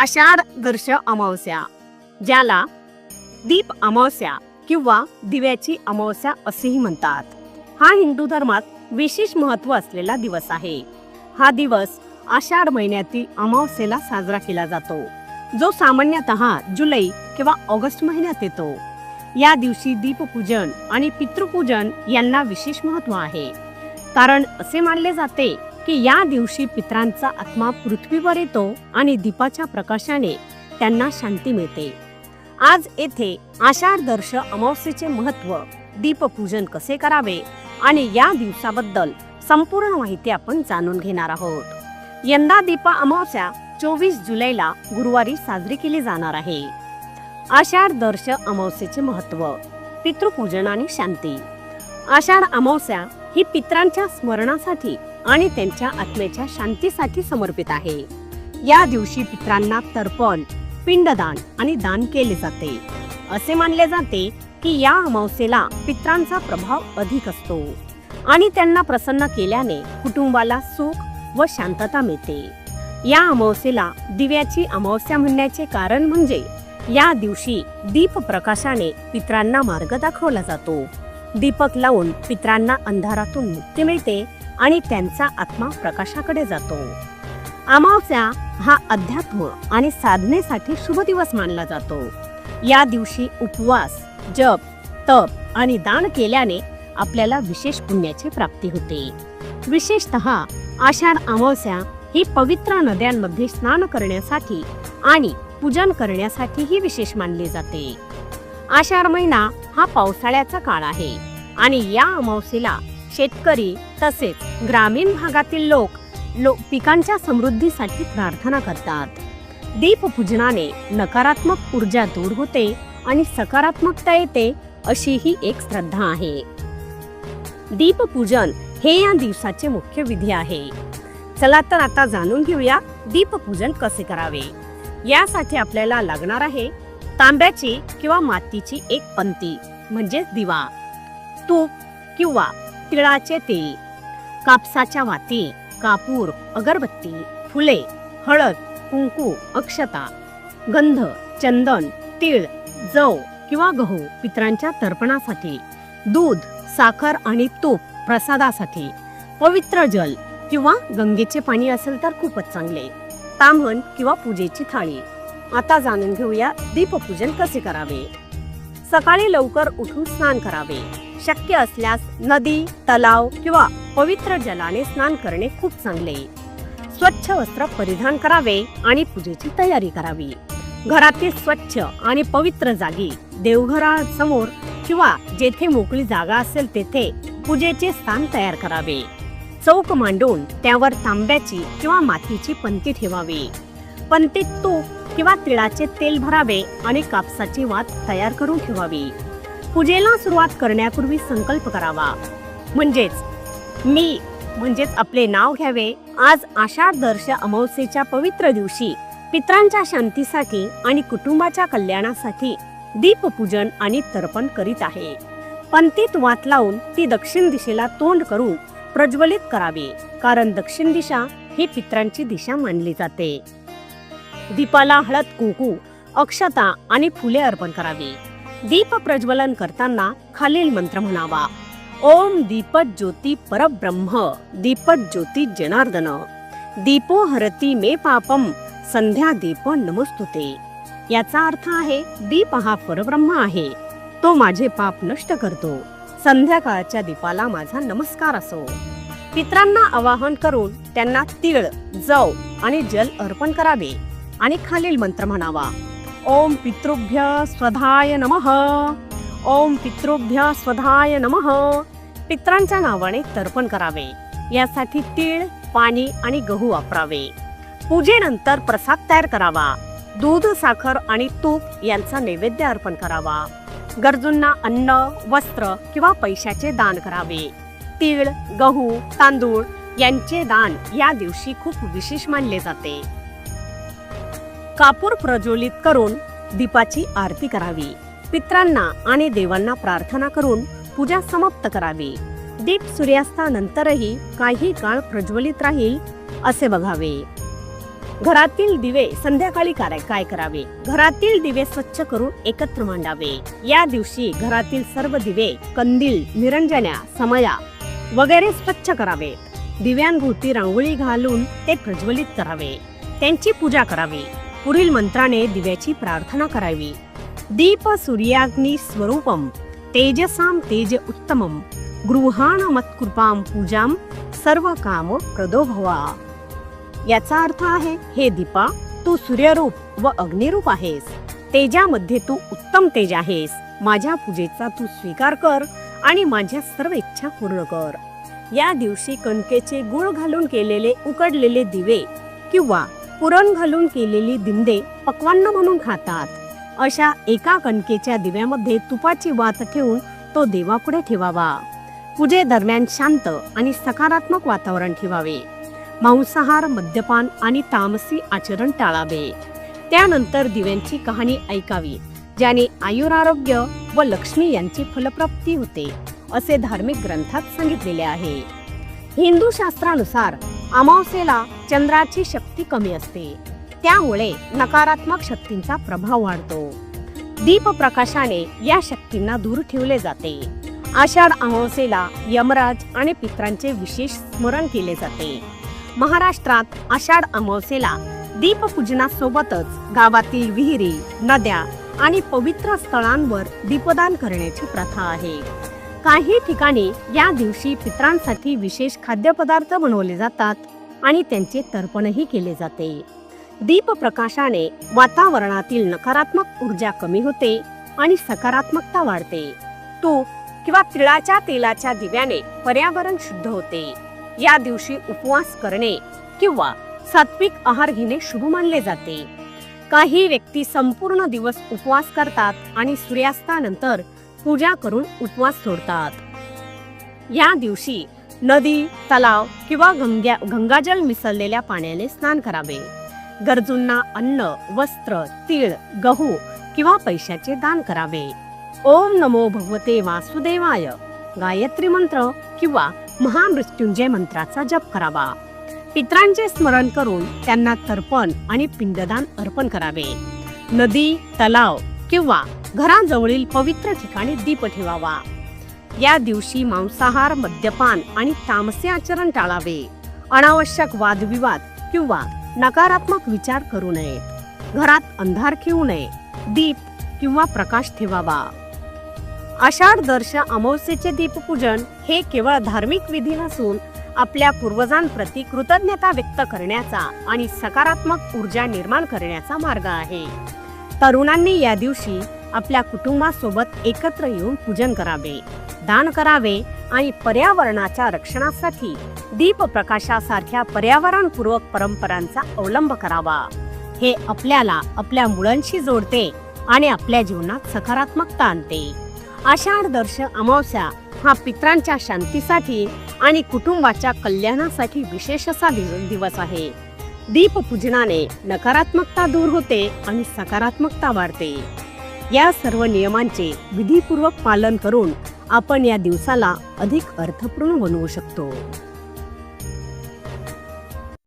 आषाढ दर्श अमावस्या ज्याला दीप अमावस्या किंवा दिव्याची अमावस्या असेही म्हणतात. हा हिंदू धर्मात विशेष महत्त्व असलेला दिवस आहे. हा दिवस आषाढ महिन्यातील अमावस्येला साजरा केला जातो. जो सामान्यतः जुलै किंवा ऑगस्ट महिन्यात येतो. या दिवशी दीपपूजन आणि पितृपूजन यांना विशेष महत्त्व आहे. कारण असे मानले जाते की या दिवशी पित्रांचा आत्मा पृथ्वीवर येतो आणि दीपाच्या प्रकाशाने त्यांना शांती मिळते. आज येथे आषाढ दर्श अमावस्येचे महत्त्व दीपपूजन कसे करावे आणि या दिवसाबद्दल संपूर्ण माहिती आपण जाणून घेणार आहोत. यंदा दीपा अमावस्या चोवीस जुलैला गुरुवारी साजरी केली जाणार आहे. आषाढ दर्श अमावस्येचे महत्त्व पितृपूजन आणि शांती. आषाढ अमावस्या ही पित्रांच्या स्मरणासाठी आणि त्यांच्या आत्म्याच्या शांतीसाठी समर्पित आहे. या दिवशी पित्रांना तर्पण पिंडदान आणि दान केले जाते. असे मानले जाते की या अमावस्येला पित्रांचा प्रभाव अधिक असतो आणि त्यांना प्रसन्न केल्याने कुटुंबाला सुख व शांतता मिळते. या अमावस्येला दिव्याची अमावस्या म्हणण्याचे कारण म्हणजे या दिवशी दीप प्रकाशाने पित्रांना मार्ग दाखवला जातो. दीपक लावून पित्रांना अंधारातून मुक्ती मिळते आणि त्यांचा आत्मा प्रकाशाकडे जातो. अमावस्या हा अध्यात्म आणि साधनेसाठी शुभ दिवस मानला जातो. या दिवशी उपवास जप तप आणि दान केल्याने आपल्याला विशेष पुण्याची प्राप्ती होते. विशेषतः आषाढ अमावस्या ही पवित्र नद्यांमध्ये स्नान करण्यासाठी आणि पूजन करण्यासाठीही विशेष मानली जाते. आषाढ महिना हा पावसाळ्याचा काळ आहे आणि या अमावस्येला शेतकरी तसेच ग्रामीण भागातील लोक लो पिकांच्या समृद्धीसाठी प्रार्थना करतात. दीपपूजनाने नकारात्मक ऊर्जा दूर होते आणि सकारात्मकता येते अशी ही एक श्रद्धा आहे. दीपपूजन हे या दिवसाचे मुख्य विधी आहे. चला तर आता जाणून घेऊया दीपपूजन कसे करावे. यासाठी आपल्याला लागणार आहे तांब्याची किंवा मातीची एक पंती म्हणजेच दिवा. तूप किंवा तिळाचे तेल कापसाच्या वाती कापूर अगरबत्ती फुले हळद कुंकू अक्षता गंध चंदन तीळ जव किंवा गहू पित्रांच्या तर्पणासाठी दूध साखर आणि तूप प्रसादासाठी पवित्र जल किंवा गंगेचे पाणी असेल तर खूपच चांगले ताम्हण किंवा पूजेची थाळी. आता जाणून घेऊया दीपपूजन कसे करावे? सकाळी लवकर उठून स्नान करावे. शक्य असल्यास नदी तलाव किंवा पवित्र जलाने स्नान करणे खूप चांगले. स्वच्छ वस्त्र परिधान करावे आणि पूजेची तयारी करावी. घरातील स्वच्छ आणि पवित्र जागी देवघरासमोर किंवा जेथे मोकळी जागा असेल तेथे पूजेचे स्थान तयार करावे. चौक मांडून त्यावर तांब्याची किंवा मातीची पंती ठेवावी. पंतीत तूप किंवा तिळाचे तेल भरावे आणि कापसाची वात तयार करून ठेवावी. पूजेला सुरुवात करण्यापूर्वी संकल्प करावा. म्हणजेच मी म्हणजेच आपले नाव घ्यावे. आज आषाढ दर्श अमावस्येच्या पवित्र दिवशी पित्रांच्या शांतीसाठी आणि कुटुंबाच्या कल्याणासाठी दीपपूजन आणि तर्पण करीत आहे. पंतीत वात लावून ती दक्षिण दिशेला तोंड करून प्रज्वलित करावी कारण दक्षिण दिशा ही पित्रांची दिशा मानली जाते. दीपाला हळद कुंकू अक्षता आणि फुले अर्पण करावी. दीप प्रज्वलन करताना खालील मंत्र म्हणावा. ओम दीपत ज्योती परब्रह्म दीपत ज्योती जनार्दन. दीपो हरती मे पापम संध्या दीप नमस्तुते. याचा अर्थ आहे दीप हा परब्रह्म आहे. तो माझे पाप नष्ट करतो. संध्याकाळच्या दीपाला माझा नमस्कार असो. पित्रांना आवाहन करून त्यांना तीळ जव आणि जल अर्पण करावे. आणि खालील मंत्र म्हणावा. ओम पितृभ्य स्वधाय नमः. ओम पितृभ्य स्वधाय नमः. पित्रांच्या नावाने तर्पण करावे. यासाठी तीळ पाणी आणि गहू वापरावे. पूजेनंतर प्रसाद तयार करावा. दूध साखर आणि तूप यांचा नैवेद्य अर्पण करावा. गरजूंना अन्न वस्त्र किंवा पैशाचे दान करावे. तीळ गहू तांदूळ यांचे दान या दिवशी खूप विशेष मानले जाते. कापूर प्रज्वलित करून दीपाची आरती करावी. पित्रांना आणि देवांना प्रार्थना करून पूजा समाप्त करावी. दीप सूर्यास्तानंतरही काही काळ प्रज्वलित राहील असे बघावे. घरातील दिवे संध्याकाळी काय काय करावे? घरातील दिवे स्वच्छ करून एकत्र मांडावे. या दिवशी घरातील सर्व दिवे कंदील निरंजन्या समया वगैरे स्वच्छ करावेत दिव्यांभोवती रांगोळी घालून ते प्रज्वलित करावे. त्यांची पूजा करावी. पुढील मंत्राने दिव्याची प्रार्थना करावी. दीप सूर्याग्नी स्वरूपम तेजसाम तेज उत्तमम गृहाण मत्कृपाम पूजाम सर्व काम प्रदो भवा याचा अर्थ आहे हे दीपा तू सूर्यरूप व अग्निरूप आहेस. तेजामध्ये तू उत्तम तेज आहेस. माझ्या पूजेचा तू स्वीकार कर आणि माझ्या सर्व इच्छा पूर्ण कर. या दिवशी कणकेचे गुळ घालून केलेले उकडलेले दिवे किंवा पुरण घालून केलेली दिंडे पक्वान्न म्हणून खातात. अशा एका कणकेच्या दिव्यामध्ये तुपाची वात ठेवून तो देवापुढे ठेवावा. पूजेदरम्यान शांत आणि सकारात्मक वातावरण ठेवावे. मांसाहार मद्यपान आणि तामसी आचरण टाळावे. त्यानंतर दिव्यांची कहाणी ऐकावी ज्याने आयुरारोग्य व लक्ष्मी यांची फलप्राप्ती होते असे धार्मिक ग्रंथात सांगितलेले आहे. हिंदू शास्त्रानुसार अमावस्येला चंद्राची शक्ती कमी असते. त्यामुळे नकारात्मक शक्तींचा प्रभाव वाढतो. दीप प्रकाशाने या शक्तींना दूर ठेवले जाते. आषाढ अमावस्येला यमराज आणि पित्रांचे विशेष स्मरण केले जाते. महाराष्ट्रात आषाढ अमावस्येला दीपपूजनासोबतच गावातील विहिरी नद्या आणि पवित्र स्थळांवर दीपदान करण्याची प्रथा आहे. काही ठिकाणी या दिवशी पित्रांसाठी विशेष खाद्यपदार्थ बनवले जातात आणि त्यांचे तर्पणही केले जाते. दीप प्रकाशाने वातावरणातील नकारात्मक ऊर्जा कमी होते आणि सकारात्मकता वाढते. तूप किंवा तिळाच्या तेलाच्या दिव्याने पर्यावरण शुद्ध होते. या दिवशी उपवास करणे किंवा सात्विक आहार घेणे शुभ मानले जाते. काही व्यक्ती संपूर्ण दिवस उपवास करतात आणि सूर्यास्तानंतर पूजा करून उपवास सोडतात. या दिवशी नदी तलाव किंवा गंग्या गंगाजल मिसळलेल्या पाण्याने स्नान करावे. गरजूंना अन्न वस्त्र तीळ गहू किंवा पैशाचे दान करावे. ओम नमो भगवते वासुदेवाय. गायत्री मंत्र किंवा महामृत्युंजय मंत्राचा जप करावा. पित्रांचे स्मरण करून त्यांना तर्पण आणि पिंडदान अर्पण करावे. नदी तलाव किंवा घराजवळील पवित्र ठिकाणी दीप ठेवावा. या दिवशी मांसाहार मद्यपान आणि तामसे आचरण टाळावे. अनावश्यक वादविवाद किंवा नकारात्मक विचार करू नये. घरात अंधार ठेवू नये. दीप किंवा प्रकाश ठेवावा. आषाढ दर्श अमावस्येचे दीपपूजन हे केवळ धार्मिक विधी नसून आपल्या पूर्वजांप्रती कृतज्ञता व्यक्त करण्याचा आणि सकारात्मक ऊर्जा निर्माण करण्याचा मार्ग आहे. तरुणांनी या दिवशी आपल्या कुटुंबासोबत एकत्र येऊन पूजन करावे दान करावे आणि पर्यावरणाच्या रक्षणासाठी दीप प्रकाशासारख्या पर्यावरणपूर्वक परंपरांचा अवलंब करावा. हे आपल्याला आपल्या मुलांशी जोडते आणि आपल्या जीवनात सकारात्मकता आणते. आषाढदर्श अमावस्या हा पित्रांच्या शांतीसाठी आणि कुटुंबाच्या कल्याणासाठी विशेष असा दिव- दिवस आहे. दीपपूजनाने नकारात्मकता दूर होते आणि सकारात्मकता वाढते. या सर्व नियमांचे विधीपूर्वक पालन करून आपण या दिवसाला अधिक अर्थपूर्ण बनवू शकतो.